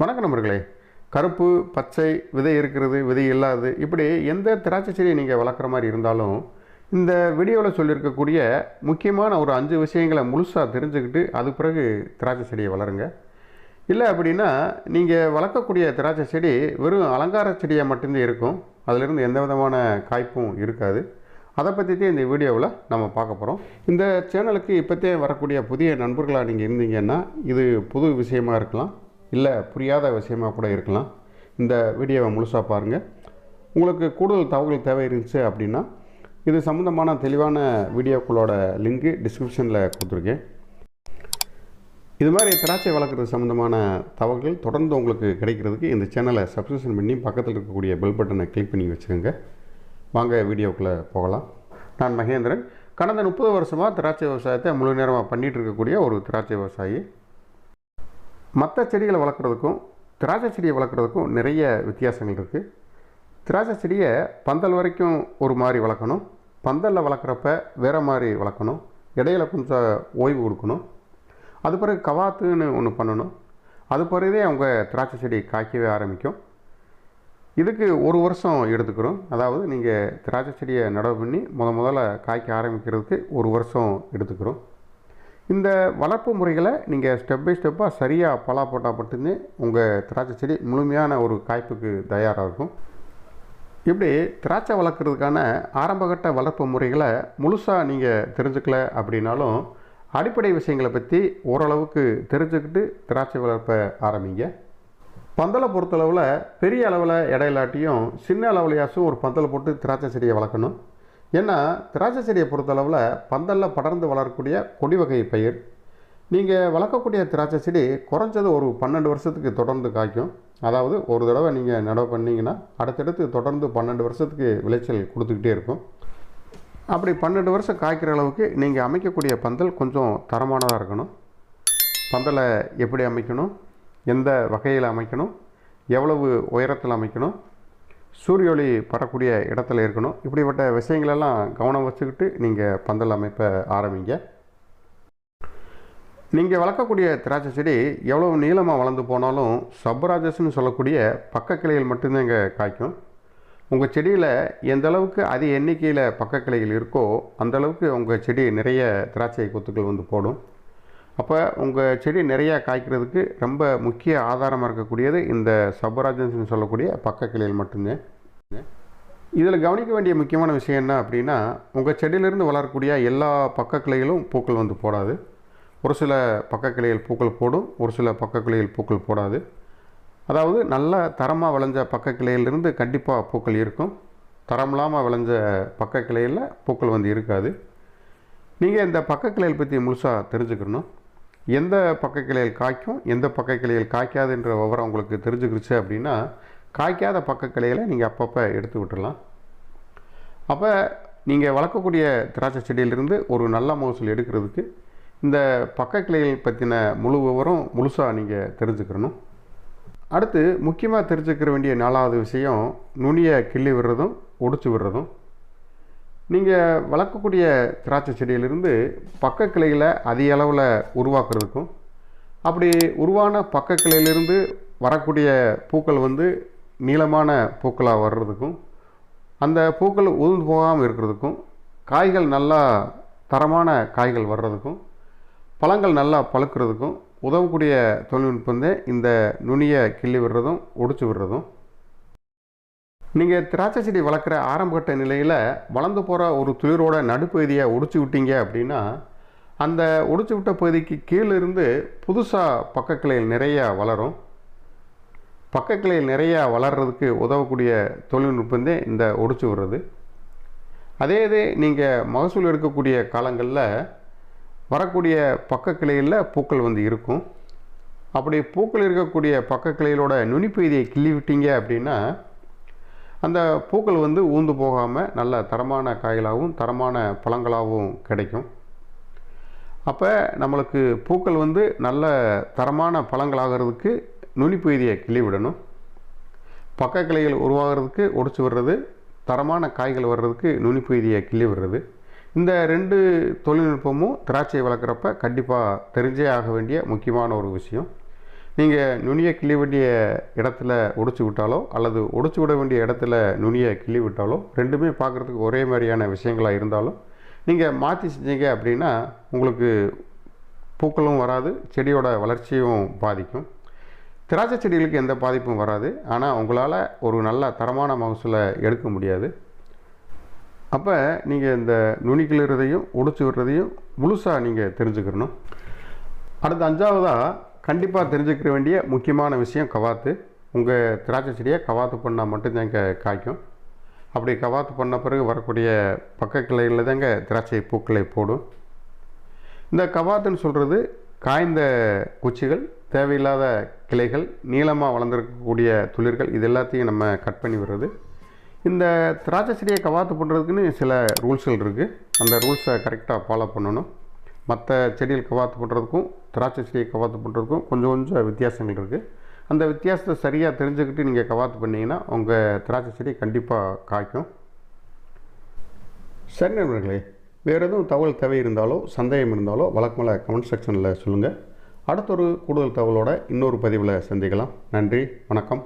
வணக்கம் நண்பர்களே. கருப்பு பச்சை விதை இருக்கிறது விதை இல்லாது இப்படி எந்த திராட்சை செடியை நீங்கள் வளர்க்குற மாதிரி இருந்தாலும் இந்த வீடியோவில் சொல்லியிருக்கக்கூடிய முக்கியமான ஒரு அஞ்சு விஷயங்களை முழுசாக தெரிஞ்சுக்கிட்டு அது பிறகு திராட்சை செடியை வளருங்க. இல்லை அப்படின்னா நீங்கள் வளர்க்கக்கூடிய திராட்சை செடி வெறும் அலங்கார செடியாக மட்டும்தான் இருக்கும். அதிலிருந்து எந்த விதமான காய்ப்பும் இருக்காது. அதை பற்றி தான் இந்த வீடியோவில் நம்ம பார்க்க போகிறோம் இந்த சேனலுக்கு இப்போத்தே வரக்கூடிய புதிய நண்பர்களாக நீங்கள் இருந்தீங்கன்னா இது புது விஷயமாக இருக்கலாம். இல்லை புரியாத விஷயமாக கூட இருக்கலாம். இந்த வீடியோவை முழுசாக பாருங்கள் உங்களுக்கு கூடுதல் தகவல் தேவை இருந்துச்சு அப்படின்னா இது சம்மந்தமான தெளிவான வீடியோக்களோட லிங்க்கு டிஸ்கிரிப்ஷனில் கொடுத்துருக்கேன். இது மாதிரி திராட்சை வளர்க்குறது சம்மந்தமான தகவல்கள் தொடர்ந்து உங்களுக்கு கிடைக்கிறதுக்கு இந்த சேனலை சப்ஸ்கிரிப்ஷன் பண்ணி பக்கத்தில் இருக்கக்கூடிய பெல் பட்டனை கிளிக் பண்ணி வச்சுக்கோங்க. வாங்க வீடியோக்குள்ளே போகலாம். நான் மகேந்திரன். கடந்த முப்பது வருஷமாக திராட்சை விவசாயத்தை முழு நேரமாக பண்ணிகிட்டு இருக்கக்கூடிய ஒரு திராட்சை விவசாயி. மற்ற செடிகளை வளர்க்குறதுக்கும் திராட்சை செடியை வளர்க்குறதுக்கும் நிறைய வித்தியாசங்கள் இருக்குது திராட்சை செடியை பந்தல் வரைக்கும் ஒரு மாதிரி வளர்க்கணும். பந்தலில் வளர்க்குறப்ப வேறு மாதிரி வளர்க்கணும். இடையில கொஞ்சம் ஓய்வு கொடுக்கணும். அது பிறகு கவாத்துன்னு ஒன்று பண்ணணும். அது பிறகுதே அவங்க திராட்சை செடி காய்க்கவே ஆரம்பிக்கும். இதுக்கு ஒரு வருஷம் எடுத்துக்கிறோம். அதாவது நீங்கள் திராட்சை செடியை நடவு பண்ணி முத முதல்ல காய்க்க ஆரம்பிக்கிறதுக்கு ஒரு வருஷம் எடுத்துக்கிறோம். இந்த வளர்ப்பு முறைகளை நீங்கள் ஸ்டெப் பை ஸ்டெப்பாக சரியாக பலா போட்டால் மட்டும்தான் உங்கள் திராட்சை செடி முழுமையான ஒரு காய்ப்புக்கு தயாராக இருக்கும். இப்படி திராட்சை வளர்க்குறதுக்கான ஆரம்பகட்ட வளர்ப்பு முறைகளை முழுசாக நீங்கள் தெரிஞ்சுக்கல அப்படின்னாலும் அடிப்படை விஷயங்களை பற்றி ஓரளவுக்கு தெரிஞ்சுக்கிட்டு திராட்சை வளர்ப்பை ஆரம்பிங்க. பந்தலை பொறுத்தளவில் பெரிய அளவில் இடையிலாட்டியும் சின்ன அளவுலையாச்சும் ஒரு பந்தலை போட்டு திராட்சை செடியை வளர்க்கணும். ஏன்னா திராட்சை செடியை பொறுத்தளவில் பந்தலில் படர்ந்து வளரக்கூடிய கொடி வகை பயிர். நீங்கள் வளர்க்கக்கூடிய திராட்சை செடி குறைஞ்சது ஒரு பன்னெண்டு வருஷத்துக்கு தொடர்ந்து காய்க்கும். அதாவது ஒரு தடவை நீங்கள் நடவு பண்ணிங்கன்னா அடுத்தடுத்து தொடர்ந்து பன்னெண்டு வருஷத்துக்கு விளைச்சல் கொடுத்துக்கிட்டே இருக்கும். அப்படி பன்னெண்டு வருஷம் காய்க்கிற அளவுக்கு நீங்கள் அமைக்கக்கூடிய பந்தல் கொஞ்சம் தரமானதாக இருக்கணும். பந்தலை எப்படி அமைக்கணும்? எந்த வகையில் அமைக்கணும்? எவ்வளவு உயரத்தில் அமைக்கணும்? சூரிய ஒளி படக்கூடிய இடத்துல இருக்கணும். இப்படிப்பட்ட விஷயங்களெல்லாம் கவனம் வச்சுக்கிட்டு நீங்கள் பந்தல் அமைப்பை ஆரம்பிங்க. நீங்கள் வளர்க்கக்கூடிய திராட்சை செடி எவ்வளோ நீளமாக வளர்ந்து போனாலும் சப்ராஜஸ்ன்னு சொல்லக்கூடிய பக்க கிளைகள் மட்டும்தான் இங்கே காய்க்கும். உங்கள் செடியில் எந்த அளவுக்கு அதிக எண்ணிக்கையில் பக்க கிளைகள் இருக்கோ அந்த அளவுக்கு உங்கள் செடி நிறைய திராட்சை கொத்துக்கள் வந்து போடும். அப்போ உங்கள் செடி நிறையா காய்க்கிறதுக்கு ரொம்ப முக்கிய ஆதாரமாக இருக்கக்கூடியது இந்த சபராஜன்ஸ்னு சொல்லக்கூடிய பக்க கிளைகள் மட்டும்தான் இதில் கவனிக்க வேண்டிய முக்கியமான விஷயம் என்ன அப்படின்னா உங்கள் செடியிலிருந்து வளரக்கூடிய எல்லா பக்க கிளைகளும் பூக்கள் வந்து போடாது. ஒரு சில பக்க கிளைகள் பூக்கள் போடும் ஒரு சில பக்க கிளைகள் பூக்கள் போடாது. அதாவது நல்ல தரமாக விளைஞ்ச பக்க கிளையிலிருந்து கண்டிப்பாக பூக்கள் இருக்கும். தரம் இல்லாமல் விளைஞ்ச பக்க கிளையில் பூக்கள் வந்து இருக்காது. நீங்கள் இந்த பக்க கிளையில் பற்றி முழுசாக தெரிஞ்சுக்கணும். எந்த பக்க கிளையில் காய்க்கும் எந்த பக்க கிளையில் காய்க்காதுன்ற விவரம் உங்களுக்கு தெரிஞ்சுக்கிடுச்சு அப்படின்னா காய்க்காத பக்க கிளைகளை நீங்கள் அப்பப்போ எடுத்து விட்டுடலாம் அப்போ நீங்கள் வளர்க்கக்கூடிய திராட்சை செடியிலிருந்து ஒரு நல்ல மகசூல் எடுக்கிறதுக்கு இந்த பக்க கிளைகள் பற்றின முழு விவரம் முழுசாக நீங்கள் தெரிஞ்சுக்கிறணும் அடுத்து முக்கியமாக தெரிஞ்சுக்கிற வேண்டிய நாலாவது விஷயம் நுனியை கிள்ளி விடுறதும் ஒடிச்சு விடுறதும். நீங்கள் வளர்க்கக்கூடிய திராட்சை செடியிலிருந்து பக்க கிளைகளை அதிக அளவில் உருவாக்குறதுக்கும் அப்படி உருவான பக்க கிளையிலிருந்து வரக்கூடிய பூக்கள் வந்து நீளமான பூக்களாக வர்றதுக்கும் அந்த பூக்கள் உதிர்ந்து போகாமல் இருக்கிறதுக்கும் காய்கள் நல்லா தரமான காய்கள் வர்றதுக்கும் பழங்கள் நல்லா பழுக்கிறதுக்கும் உதவக்கூடிய தொழில்நுட்பம் இந்த நுனியை கிள்ளி விடுறதும் ஒடிச்சு விடுறதும் நீங்கள் திராட்சை செடி வளர்க்குற ஆரம்பகட்ட நிலையில் வளர்ந்து போகிற ஒரு துளிரோட நடுப்பகுதியை ஒடிச்சு விட்டீங்க அப்படின்னா அந்த ஒடிச்சு விட்ட பகுதிக்கு கீழே இருந்து புதுசாக பக்கக்கிளையில் நிறையா வளரும். பக்கக்கிளையில் நிறையா வளர்கிறதுக்கு உதவக்கூடிய தொழில்நுட்பம் தான் இந்த ஒடிச்சு விடுறது. அதே இது நீங்கள் மகசூல் எடுக்கக்கூடிய காலங்களில் வரக்கூடிய பக்கக்கிளையில் பூக்கள் வந்து இருக்கும். அப்படி பூக்கள் இருக்கக்கூடிய பக்கக்கிளையிலோட நுனிப்பகுதியை கிள்ளி விட்டீங்க அப்படின்னா அந்த பூக்கள் வந்து ஊந்து போகாமல் நல்ல தரமான காய்களாகவும் தரமான பழங்களாகவும் கிடைக்கும். அப்போ நம்மளுக்கு பூக்கள் வந்து நல்ல தரமான பழங்களாகிறதுக்கு நுனிப்பகுதியை கிள்ளி விடணும். பக்க கிளைகள் உருவாகிறதுக்கு ஒடிச்சு விடுறது தரமான காய்கள் வர்றதுக்கு நுனிப்பகுதியை கிள்ளி விடுறது. இந்த ரெண்டு தொழில்நுட்பமும் திராட்சை வளர்க்குறப்ப கண்டிப்பாக தெரிஞ்சே ஆக வேண்டிய முக்கியமான ஒரு விஷயம். நீங்கள் நுனியை கிள்ளி வேண்டிய இடத்துல ஒடிச்சு விட்டாலோ அல்லது ஒடிச்சு விட வேண்டிய இடத்துல நுனியை கிள்ளி விட்டாலோ ரெண்டுமே பார்க்குறதுக்கு ஒரே மாதிரியான விஷயங்களாக இருந்தாலும் நீங்கள் மாற்றி செஞ்சீங்க அப்படின்னா உங்களுக்கு பூக்களும் வராது செடியோட வளர்ச்சியும் பாதிக்கும். திராட்சை செடிகளுக்கு எந்த பாதிப்பும் வராது ஆனால் உங்களால் ஒரு நல்ல தரமான மகசூலை எடுக்க முடியாது. அப்போ நீங்கள் இந்த நுனி கிளறதையும் ஒடிச்சு விடுறதையும் முழுசாக நீங்கள் தெரிஞ்சுக்கணும். அடுத்து அஞ்சாவதாக கண்டிப்பாக தெரிஞ்சுக்கிற வேண்டிய முக்கியமான விஷயம் கவாத்து. உங்கள் திராட்சை செடியை கவாத்து பண்ணால் மட்டும்தான் இங்கே காய்க்கும். அப்படி கவாத்து பண்ண பிறகு வரக்கூடிய பக்க கிளைகளில் தாங்க திராட்சை பூக்களை போடும். இந்த கவாத்துன்னு சொல்கிறது காய்ந்த குச்சிகள் தேவையில்லாத கிளைகள் நீளமாக வளர்ந்துருக்கக்கூடிய துளிர்கள் இது எல்லாத்தையும் நம்ம கட் பண்ணி விடுறது. இந்த திராட்சை செடியை கவாத்து பண்ணுறதுக்குன்னு சில ரூல்ஸ்கள் இருக்குது அந்த ரூல்ஸை கரெக்டாக ஃபாலோ பண்ணணும். மற்ற செடிகள் கவாத்து பண்ணுறதுக்கும் திராட்சை செடியை கவாத்து பண்ணுறதுக்கும் கொஞ்சம் கொஞ்சம் வித்தியாசங்கள் இருக்குது அந்த வித்தியாசத்தை சரியாக தெரிஞ்சுக்கிட்டு நீங்கள் கவாத்து பண்ணிங்கன்னா உங்கள் திராட்சை செடி கண்டிப்பாக காய்க்கும். சரி நண்பர்களே வேறு எதுவும் தகவல் தேவை இருந்தாலோ சந்தேகம் இருந்தாலோ வழக்கமாக கமெண்ட் செக்ஷனில் சொல்லுங்கள் அடுத்த ஒரு கூடுதல் தகவலோட இன்னொரு பதிவில் சந்திக்கலாம். நன்றி வணக்கம்.